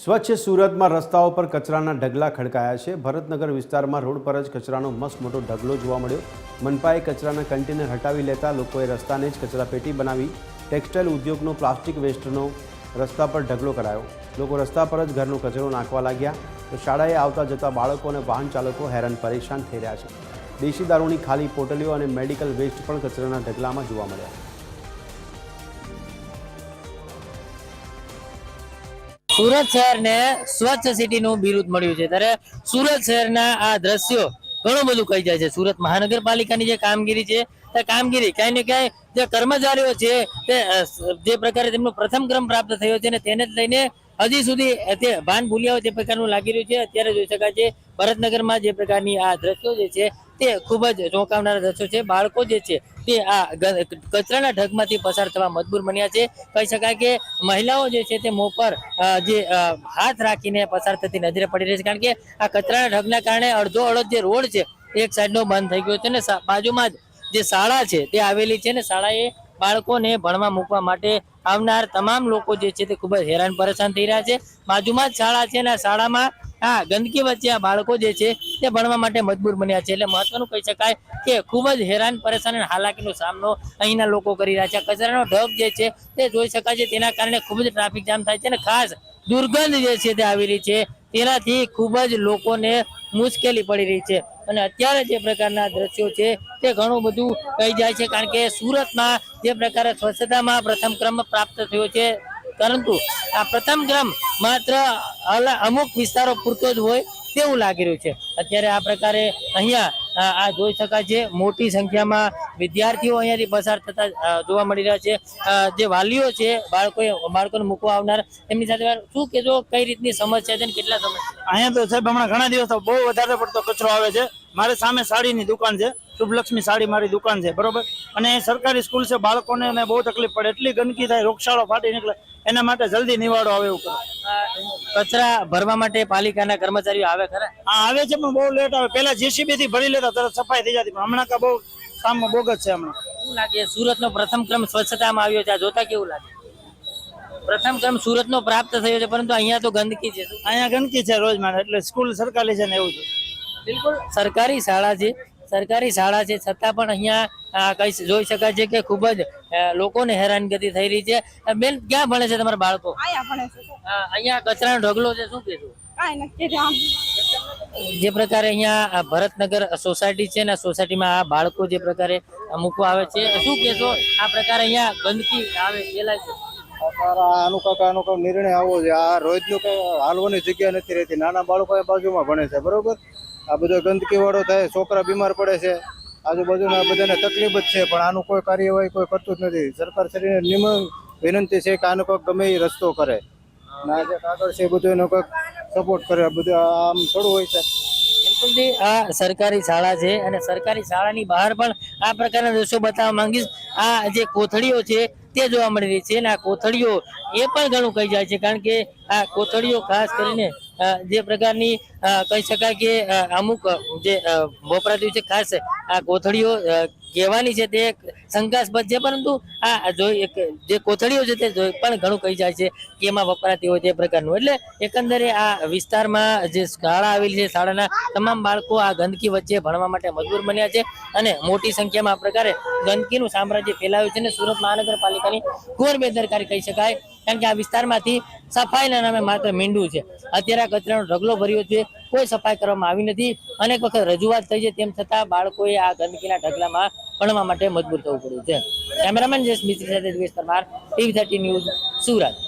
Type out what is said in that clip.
સ્વચ્છ સુરતમાં રસ્તાઓ પર કચરાના ઢગલા ખડકાયા છે. ભરતનગર વિસ્તારમાં રોડ પર જ કચરાનો મસ્ત મોટો ઢગલો જોવા મળ્યો. મનપાએ કચરાના કન્ટેનર હટાવી લેતા લોકોએ રસ્તાને જ કચરાપેટી બનાવી ટેક્સટાઇલ ઉદ્યોગનો પ્લાસ્ટિક વેસ્ટનો રસ્તા પર ઢગલો કરાયો. લોકો રસ્તા પર જ ઘરનો કચરો નાખવા લાગ્યા. તો શાળાએ આવતા જતા બાળકો અને વાહન ચાલકો હેરાન પરેશાન થઈ રહ્યા છે. દેશી દારૂની ખાલી પોટલીઓ અને મેડિકલ વેસ્ટ પણ કચરાના ઢગલામાં જોવા મળ્યા. સુરત શહેરને સ્વચ્છ સિટીનું બિરુદ મળ્યું છે. ત્યારે સુરત શહેરના આ દ્રશ્યો ઘણું બધું કહી જાય છે. સુરત મહાનગરપાલિકાની જે કામગીરી છે, તે કામગીરી ક્યાંય ને ક્યાંય જે કર્મચારીઓ છે, તે જે પ્રકારે તેમનો પ્રથમ ક્રમ પ્રાપ્ત થયો છે ને તેને જ લઈને હજી સુધી તે ભાન ભૂલ્યા હોય તે પ્રકારનું લાગી રહ્યું છે. અત્યારે જોઈ શકાય છે, ભરતનગરમાં જે પ્રકારની આ દ્રશ્યો જે છે તે ખૂબ જ ચોંકાવનારા દ્રશ્યો છે. બાળકો જે છે તે આ કચરાના ઢગમાંથી પસાર થવા મજબૂર બન્યા છે. કહી શકાય કે મહિલાઓ જે છે તે મોં પર જે હાથ રાખીને પસાર થતી નજરે પડી રહી છે. કારણ કે આ કચરાના ઢગના કારણે અડધો અડધ જે રોડ છે એક સાઈડનો બંધ થઈ ગયો છે ને બાજુમાં જ જે શાળા છે તે આવેલી છે ને શાળાએ બાળકોને ભણવા મૂકવા માટે આવનાર તમામ લોકો જે છે તે ખૂબ જ હેરાન પરેશાન થઈ રહ્યા છે. બાજુમાં જ શાળા છે ને શાળામાં આ ગંદકી વચ્ચે આ બાળકો જે છે, તે ભણવા માટે મજબૂર બન્યા છે. એટલે મહત્વનું કહી શકાય કે ખૂબ જ હેરાન, પરેશાન અને હાલાકીનો સામનો અહીંના લોકો કરી રહ્યા છે. કચરાનો ઢગ જે છે, તે જોઈ શકાય છે. તેના કારણે ખૂબ જ ટ્રાફિક જામ થાય છે અને ખાસ દુર્ગંધ જે છે, તે આવી રહી છે. તેનાથી ખૂબ જ લોકોને મુશ્કેલી પડી રહી છે. અને અત્યારે જે પ્રકારના દ્રશ્યો છે, તે ઘણું બધું કહી જાય છે. કારણ કે સુરતમાં જે પ્રકારે સ્વચ્છતામાં પ્રથમ ક્રમ પ્રાપ્ત થયો છે પરંતુ આ પ્રથમ ક્રમ માત્ર અમુક વિસ્તારો પૂરતો જ હોય તેવું લાગી રહ્યું છે. અત્યારે આ પ્રકારે અહીંયા, આ જોઈ શકાય છે, મોટી સંખ્યામાં વિદ્યાર્થીઓ અહીંયાથી પસાર થતા જોવા મળી રહ્યા છે. જે વાલીઓ છે બાળકો બાળકોને મૂકવા આવનાર, એમની સાથે શું કેજો કઈ રીતની સમસ્યા છે ને કેટલા સમસ્યા અહીંયા તો સાહેબ, હમણાં ઘણા દિવસો બહુ વધારે પડતો કચરો આવે છે. મારે સામે સાડીની દુકાન છે. શુભલક્ષ્મી સાડી મારી દુકાન છે, બરોબર? અને સરકારી સ્કૂલ છે, બાળકોને બહુ તકલીફ પડે. એટલી ગંદકી થાય રોગશાળો ફાટી નીકળે. એના માટે જલ્દી નિવાડો આવે એવું કરો. કચરા ભરવા માટે પાલિકાના કર્મચારીઓ આવે ખરા? હા આવે છે પણ બહુ લેટ આવે. પેલા જેસીબી થી ભરી લેતા તરત સફાઈ થઈ જતી. પણ હમણાં તો બહુ કામમાં બોગસ છે હમણાં. શું લાગે? સુરતનો પ્રથમ ક્રમ સ્વચ્છતામાં આવ્યો છે. આ જોતા કેવું લાગે? પ્રથમ ક્રમ સુરતનો પ્રાપ્ત થયો છે પરંતુ અહીંયા તો ગંદકી છે? અહીંયા ગંદકી છે રોજ માટે એટલે સ્કૂલ સરકારી છે ને એવું છે. બિલકુલ. સરકારી શાળા છે. સરકારી શાળા છે છતાં પણ અહીંયા કઈ જોઈ શકાય છે કે ખૂબ જ લોકોને હેરાનગતિ થઈ રહી છે. બેન ક્યાં ભણે છે તમારા બાળકો? આયા ભણે છે. અ, અહીંયા કચરાનો ઢગલો છે શું કહેશું? જે પ્રકારે અહીંયા ભરતનગર સોસાયટી છે ને સોસાયટીમાં આ બાળકો જે પ્રકારે મૂકવા આવે છે શું કહેશો? આ પ્રકારે અહીંયા ગંદકી આવે ફેલાય છે? આનું આનો નિર્ણય આવવો છે. આ રોજનું કઈ હાલવાની જગ્યા નથી રહેતી. નાના બાળકો એ બાજુમાં ભણે છે બરોબર? આ બધો ગંદકી વાળો થાય, છોકરા બીમાર પડે છે. આજુબાજુના બધાને તકલીફ જ છે, પણ આનું કોઈ કાર્યવાહી કોઈ કરતું જ નથી. સરકાર શ્રીને નિમ વિનંતી છે કે આનો કોઈક ગમે એ રસ્તો કરે. ના જે કાગળ છે બધું એનો કોઈક સપોર્ટ કરે. બધું આમ થોડું હોય છે. બિલકુલથી આ સરકારી શાળા છે અને સરકારી શાળાની બહાર પણ આ પ્રકારના દ્રશ્યો બતાવવા માંગીશ. આ જે કોથળીઓ છે તે જોવા મળી રહી છે અને આ કોથળીઓ એ પણ ઘણું કહી જાય છે, કારણ કે આ કોથળીઓ ખાસ કરીને જે પ્રકારની કહી શકાય કે અમુક જે વપરાતી છે ખાસ આ કોથળીઓ કહેવાની છે તે શંકાસ્પદ છે. પરંતુ આ જોઈ જે કોથળીઓ છે તે જોઈ પણ ઘણું કહી જાય છે કે એમાં વપરાતી હોય તે પ્રકારનું. એટલે એકંદરે આ વિસ્તારમાં જે શાળા આવેલી છે, શાળાના તમામ બાળકો આ ગંદકી વચ્ચે ભણવા માટે મજબૂર બન્યા છે અને મોટી સંખ્યામાં આ પ્રકારે ગંદકીનું સામ્રાજ્ય ફેલાયું છે અને સુરત મહાનગરપાલિકાની ઘોર બેદરકારી કહી શકાય. કારણ કે આ વિસ્તારમાંથી સફાઈના નામે માત્ર મીંડું છે. અત્યારે આ કચરાનો ઢગલો ભર્યો છે. કોઈ સફાઈ કરવામાં આવી નથી. અનેક વખત રજૂઆત થઈ છે, તેમ છતાં બાળકોએ આ ગંદકીના ઢગલામાં ભણવા માટે મજબૂર થવું પડ્યું છે. કેમેરામેન જયેશ મિસ્ત્રી સાથે દ્વેષ Parmar, TV thirty news Surat.